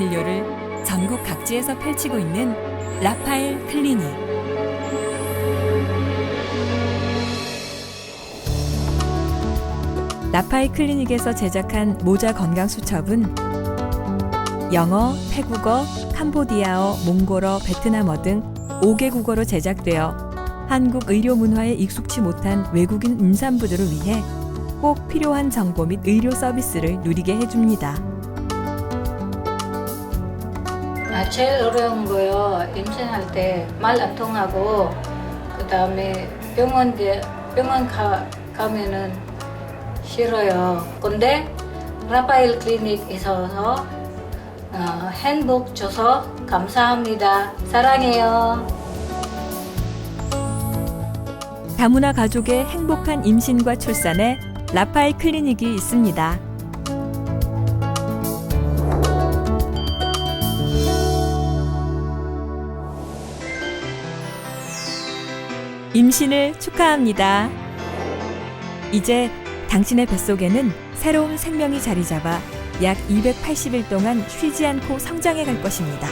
진료를 전국 각지에서 펼치고 있는 라파엘 클리닉 라파엘 클리닉에서 제작한 모자 건강 수첩은 영어, 태국어, 캄보디아어, 몽골어, 베트남어 등 5개 국어로 제작되어 한국 의료 문화에 익숙치 못한 외국인 임산부들을 위해 꼭 필요한 정보 및 의료 서비스를 누리게 해줍니다. 아, 제일 어려운 거요. 임신할 때 말 안 통하고 그 다음에 병원 데 병원 가, 가면은 싫어요. 근데 라파엘 클리닉 있어서 어, 행복 줘서 감사합니다. 사랑해요. 다문화 가족의 행복한 임신과 출산에 라파엘 클리닉이 있습니다. 임신을 축하합니다. 이제 당신의 뱃속에는 새로운 생명이 자리 잡아 약 280일 동안 쉬지 않고 성장해 갈 것입니다.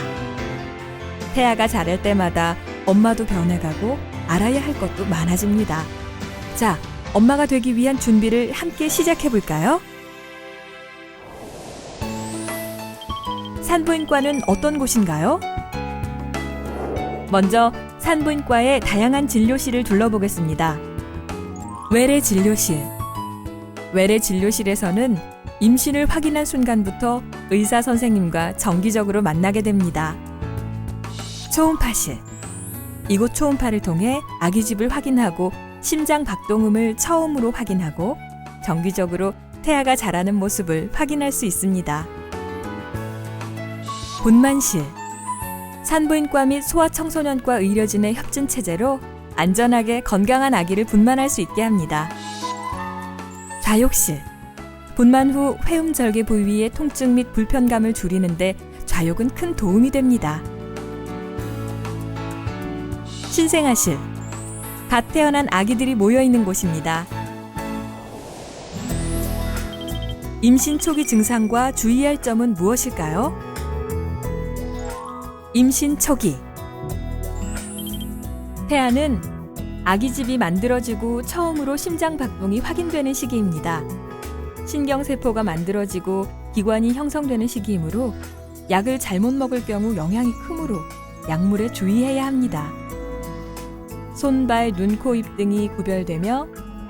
태아가 자랄 때마다 엄마도 변해가고 알아야 할 것도 많아집니다. 자, 엄마가 되기 위한 준비를 함께 시작해 볼까요? 산부인과는 어떤 곳인가요? 먼저 산부인과의 다양한 진료실을 둘러보겠습니다. 외래 진료실. 외래 진료실에서는 임신을 확인한 순간부터 의사 선생님과 정기적으로 만나게 됩니다. 초음파실. 이곳 초음파를 통해 아기 집을 확인하고 심장 박동음을 처음으로 확인하고 정기적으로 태아가 자라는 모습을 확인할 수 있습니다. 분만실. 산부인과 및 소아청소년과 의료진의 협진 체제로 안전하게 건강한 아기를 분만할 수 있게 합니다. 좌욕실. 분만 후 회음절개 부위의 통증 및 불편감을 줄이는데 좌욕은 큰 도움이 됩니다. 신생아실. 갓 태어난 아기들이 모여 있는 곳입니다. 임신 초기 증상과 주의할 점은 무엇일까요? 임신 초기. 태아는 아기집이 만들어지고 처음으로 심장 박동이 확인되는 시기입니다. 신경세포가 만들어지고 기관이 형성되는 시기이므로 약을 잘못 먹을 경우 영향이 크므로 약물에 주의해야 합니다. 손, 발, 눈, 코, 입 등이 구별되며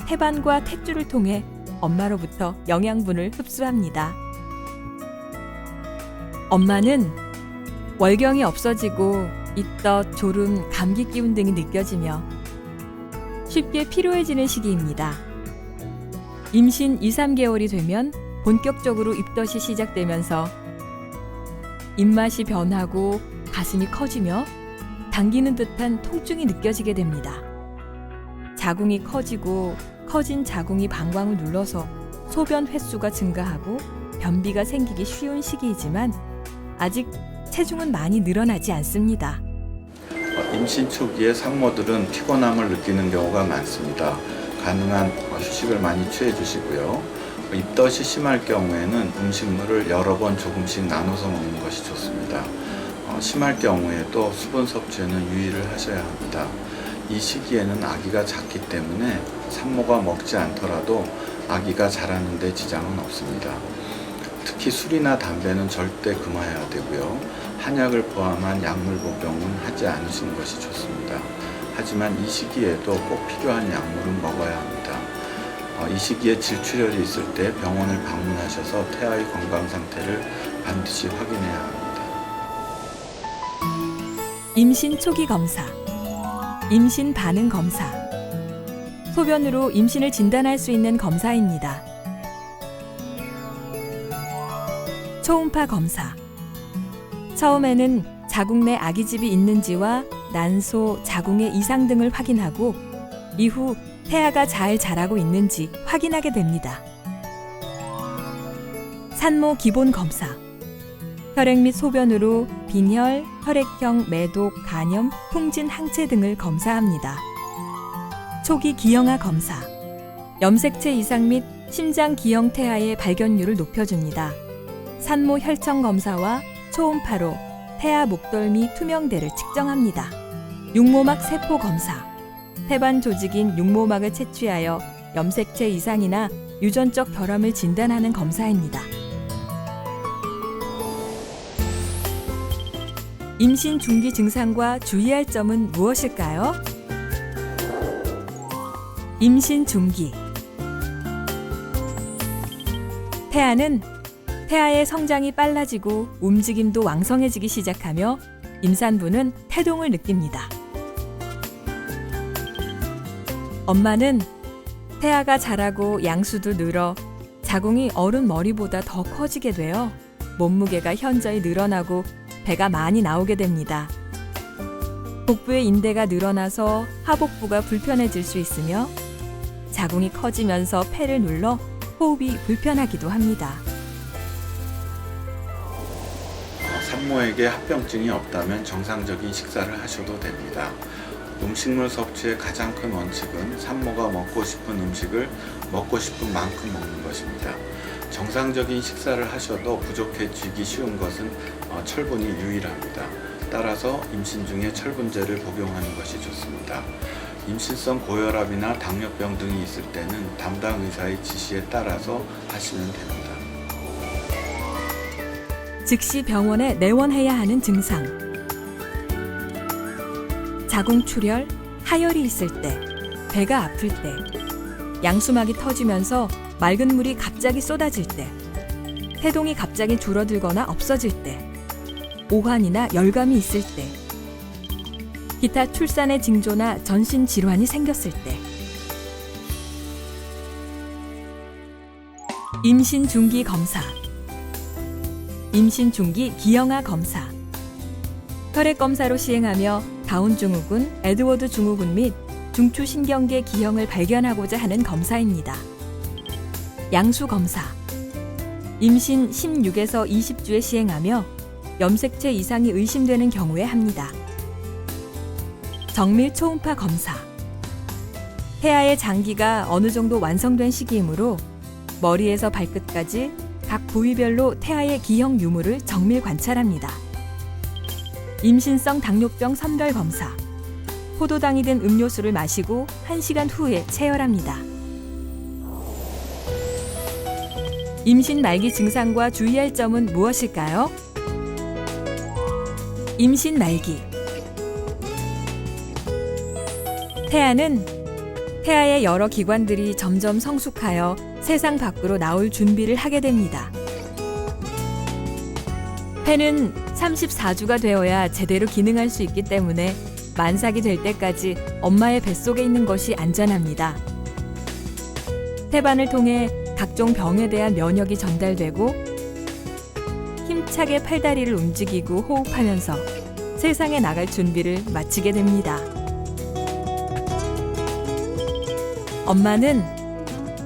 태반과 탯줄을 통해 엄마로부터 영양분을 흡수합니다. 엄마는 월경이 없어지고 입덧, 졸음, 감기 기운 등이 느껴지며 쉽게 피로해지는 시기입니다. 임신 2, 3개월이 되면 본격적으로 입덧이 시작되면서 입맛이 변하고 가슴이 커지며 당기는 듯한 통증이 느껴지게 됩니다. 자궁이 커지고 커진 자궁이 방광을 눌러서 소변 횟수가 증가하고 변비가 생기기 쉬운 시기이지만 아직 체중은 많이 늘어나지 않습니다. 어, 임신 초기에 산모들은 피곤함을 느끼는 경우가 많습니다. 가능한 휴식을 많이 취해 주시고요. 입덧이 심할 경우에는 음식물을 여러 번 조금씩 나눠서 먹는 것이 좋습니다. 어, 심할 경우에도 수분 섭취에는 유의를 하셔야 합니다. 이 시기에는 아기가 작기 때문에 산모가 먹지 않더라도 아기가 자라는데 지장은 없습니다. 특히 술이나 담배는 절대 금하여야 되고요. 한약을 포함한 약물 복용은 하지 않으시는 것이 좋습니다. 하지만 이 시기에도 꼭 필요한 약물은 먹어야 합니다. 어, 이 시기에 질출혈이 있을 때 병원을 방문하셔서 태아의 건강 상태를 반드시 확인해야 합니다. 임신 초기 검사, 임신 반응 검사, 소변으로 임신을 진단할 수 있는 검사입니다. 초음파 검사. 처음에는 자궁 내 아기집이 있는지와 난소, 자궁의 이상 등을 확인하고 이후 태아가 잘 자라고 있는지 확인하게 됩니다. 산모 기본 검사. 혈액 및 소변으로 빈혈, 혈액형, 매독, 간염, 풍진, 항체 등을 검사합니다. 초기 기형아 검사. 염색체 이상 및 심장 기형 태아의 발견율을 높여줍니다. 산모 혈청 검사와 초음파로 태아 목덜미 투명대를 측정합니다. 육모막 세포 검사. 태반 조직인 육모막을 채취하여 염색체 이상이나 유전적 결함을 진단하는 검사입니다. 임신 중기 증상과 주의할 점은 무엇일까요? 임신 중기 태아는 태아의 성장이 빨라지고 움직임도 왕성해지기 시작하며 임산부는 태동을 느낍니다. 엄마는 태아가 자라고 양수도 늘어 자궁이 어른 머리보다 더 커지게 되어 몸무게가 현저히 늘어나고 배가 많이 나오게 됩니다. 복부의 인대가 늘어나서 하복부가 불편해질 수 있으며 자궁이 커지면서 폐를 눌러 호흡이 불편하기도 합니다. 산모에게 합병증이 없다면 정상적인 식사를 하셔도 됩니다. 음식물 섭취의 가장 큰 원칙은 산모가 먹고 싶은 음식을 먹고 싶은 만큼 먹는 것입니다. 정상적인 식사를 하셔도 부족해지기 쉬운 것은 어, 철분이 유일합니다. 따라서 임신 중에 철분제를 복용하는 것이 좋습니다. 임신성 고혈압이나 당뇨병 등이 있을 때는 담당 의사의 지시에 따라서 하시면 됩니다. 즉시 병원에 내원해야 하는 증상. 자궁 출혈, 하열이 있을 때, 배가 아플 때, 양수막이 터지면서 맑은 물이 갑자기 쏟아질 때, 태동이 갑자기 줄어들거나 없어질 때, 오한이나 열감이 있을 때, 기타 출산의 징조나 전신 질환이 생겼을 때, 임신 중기 검사. 임신 중기 기형아 검사. 혈액 검사로 시행하며 다운 증후군, 에드워드 증후군 및 중추 신경계 기형을 발견하고자 하는 검사입니다. 양수 검사. 임신 16에서 20주에 시행하며 염색체 이상이 의심되는 경우에 합니다. 정밀 초음파 검사. 태아의 장기가 어느 정도 완성된 시기이므로 머리에서 발끝까지 각 부위별로 태아의 기형 유무를 정밀 관찰합니다. 임신성 당뇨병 선별 검사. 포도당이 든 음료수를 마시고 1시간 후에 체열합니다. 임신 말기 증상과 주의할 점은 무엇일까요? 임신 말기. 태아는 태아의 여러 기관들이 점점 성숙하여 세상 밖으로 나올 준비를 하게 됩니다. 폐는 34주가 되어야 제대로 기능할 수 있기 때문에 만삭이 될 때까지 엄마의 뱃속에 있는 것이 안전합니다. 태반을 통해 각종 병에 대한 면역이 전달되고 힘차게 팔다리를 움직이고 호흡하면서 세상에 나갈 준비를 마치게 됩니다. 엄마는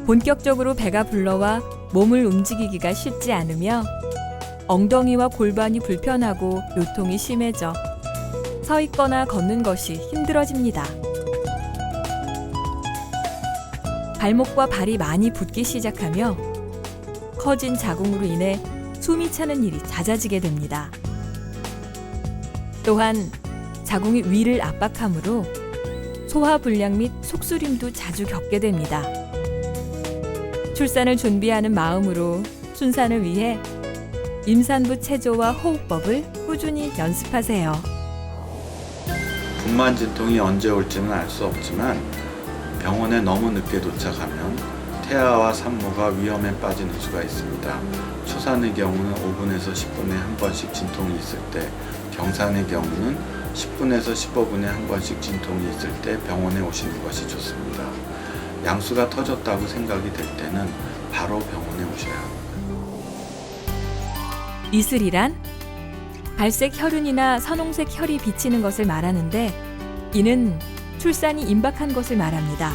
본격적으로 배가 불러와 몸을 움직이기가 쉽지 않으며 엉덩이와 골반이 불편하고 요통이 심해져 서 있거나 걷는 것이 힘들어집니다. 발목과 발이 많이 붓기 시작하며 커진 자궁으로 인해 숨이 차는 일이 잦아지게 됩니다. 또한 자궁이 위를 압박하므로 소화 불량 및 속쓰림도 자주 겪게 됩니다. 출산을 준비하는 마음으로 순산을 위해 임산부 체조와 호흡법을 꾸준히 연습하세요. 분만 진통이 언제 올지는 알 수 없지만 병원에 너무 늦게 도착하면 태아와 산모가 위험에 빠지는 수가 있습니다. 초산의 경우는 5분에서 10분에 한 번씩 진통이 있을 때, 경산의 경우는 10분에서 15분에 한 번씩 진통이 있을 때 병원에 오시는 것이 좋습니다. 양수가 터졌다고 생각이 될 때는 바로 병원에 오셔야 합니다. 이슬이란 갈색 혈흔이나 선홍색 혈이 비치는 것을 말하는데 이는 출산이 임박한 것을 말합니다.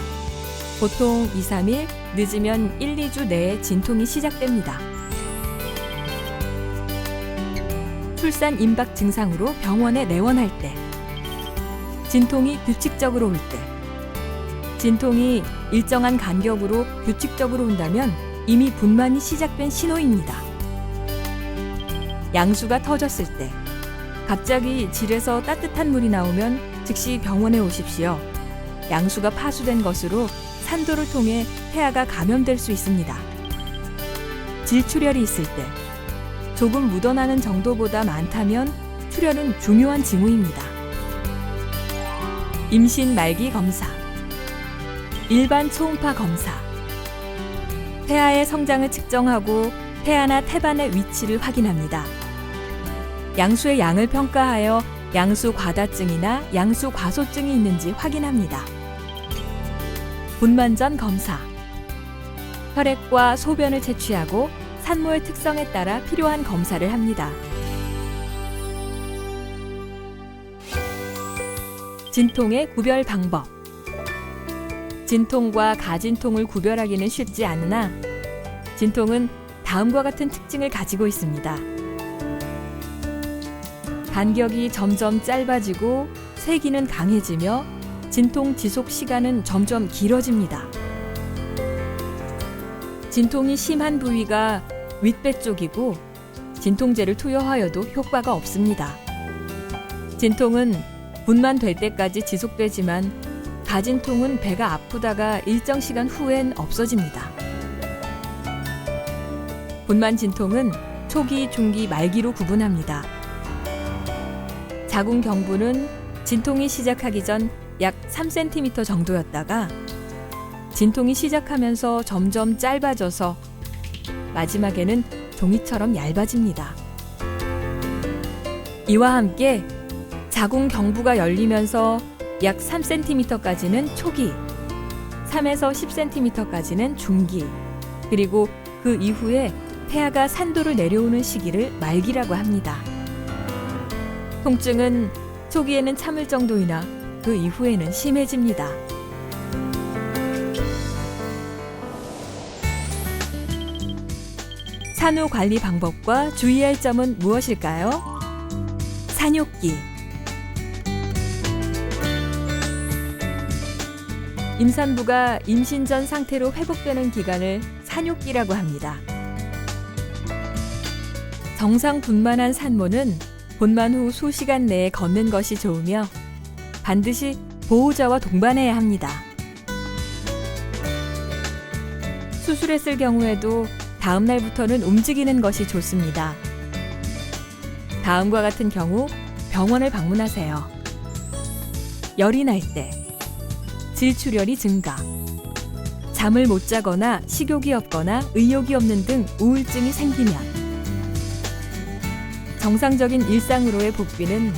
보통 2, 3일, 늦으면 1, 2주 내에 진통이 시작됩니다. 출산 임박 증상으로 병원에 내원할 때, 진통이 규칙적으로 올 때, 진통이 일정한 간격으로 규칙적으로 온다면 이미 분만이 시작된 신호입니다. 양수가 터졌을 때 갑자기 질에서 따뜻한 물이 나오면 즉시 병원에 오십시오. 양수가 파수된 것으로 산도를 통해 폐하가 감염될 수 있습니다. 질출혈이 있을 때 조금 묻어나는 정도보다 많다면 출혈은 중요한 징후입니다. 임신 말기 검사 일반 초음파 검사 폐하의 성장을 측정하고 폐하나 태반의 위치를 확인합니다. 양수의 양을 평가하여 양수 과다증이나 양수 과소증이 있는지 확인합니다. 분만 전 검사 혈액과 소변을 채취하고 산모의 특성에 따라 필요한 검사를 합니다. 진통의 구별 방법 진통과 가진통을 구별하기는 쉽지 않으나 진통은 다음과 같은 특징을 가지고 있습니다. 간격이 점점 짧아지고 세기는 강해지며 진통 지속 시간은 점점 길어집니다. 진통이 심한 부위가 윗배 쪽이고 진통제를 투여하여도 효과가 없습니다. 진통은 분만 될 때까지 지속되지만 가진 통은 배가 아프다가 일정 시간 후엔 없어집니다. 분만 진통은 초기, 중기, 말기로 구분합니다. 자궁 경부는 진통이 시작하기 전 약 3cm 정도였다가 진통이 시작하면서 점점 짧아져서 마지막에는 종이처럼 얇아집니다. 이와 함께 자궁 경부가 열리면서 약 3cm까지는 초기, 3에서 10cm까지는 중기, 그리고 그 이후에 폐하가 산도를 내려오는 시기를 말기라고 합니다. 통증은 초기에는 참을 정도이나 그 이후에는 심해집니다. 산후 관리 방법과 주의할 점은 무엇일까요? 산욕기 임산부가 임신 전 상태로 회복되는 기간을 산욕기라고 합니다. 정상 분만한 산모는 분만 후 수시간 내에 걷는 것이 좋으며 반드시 보호자와 동반해야 합니다. 수술했을 경우에도 다음 날부터는 움직이는 것이 좋습니다. 다음과 같은 경우 병원을 방문하세요. 열이 날 때, 질출혈이 증가, 잠을 못 자거나 식욕이 없거나 의욕이 없는 등 우울증이 생기면, 정상적인 일상으로의 복귀는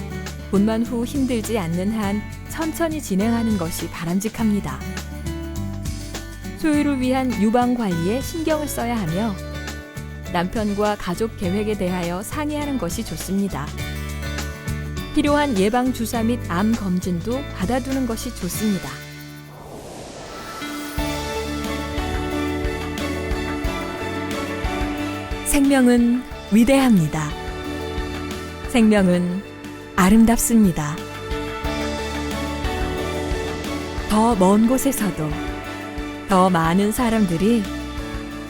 본만 후 힘들지 않는 한 천천히 진행하는 것이 바람직합니다. 소유를 위한 유방 관리에 신경을 써야 하며 남편과 가족 계획에 대하여 상의하는 것이 좋습니다. 필요한 예방 주사 및 암 검진도 받아두는 것이 좋습니다. 생명은 위대합니다. 생명은 아름답습니다. 더 먼 곳에서도 더 많은 사람들이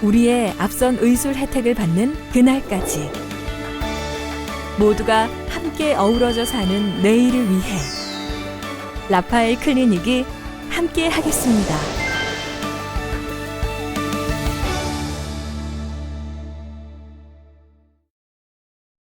우리의 앞선 의술 혜택을 받는 그날까지 모두가 함께 어우러져 사는 내일을 위해 라파엘 클리닉이 함께 하겠습니다.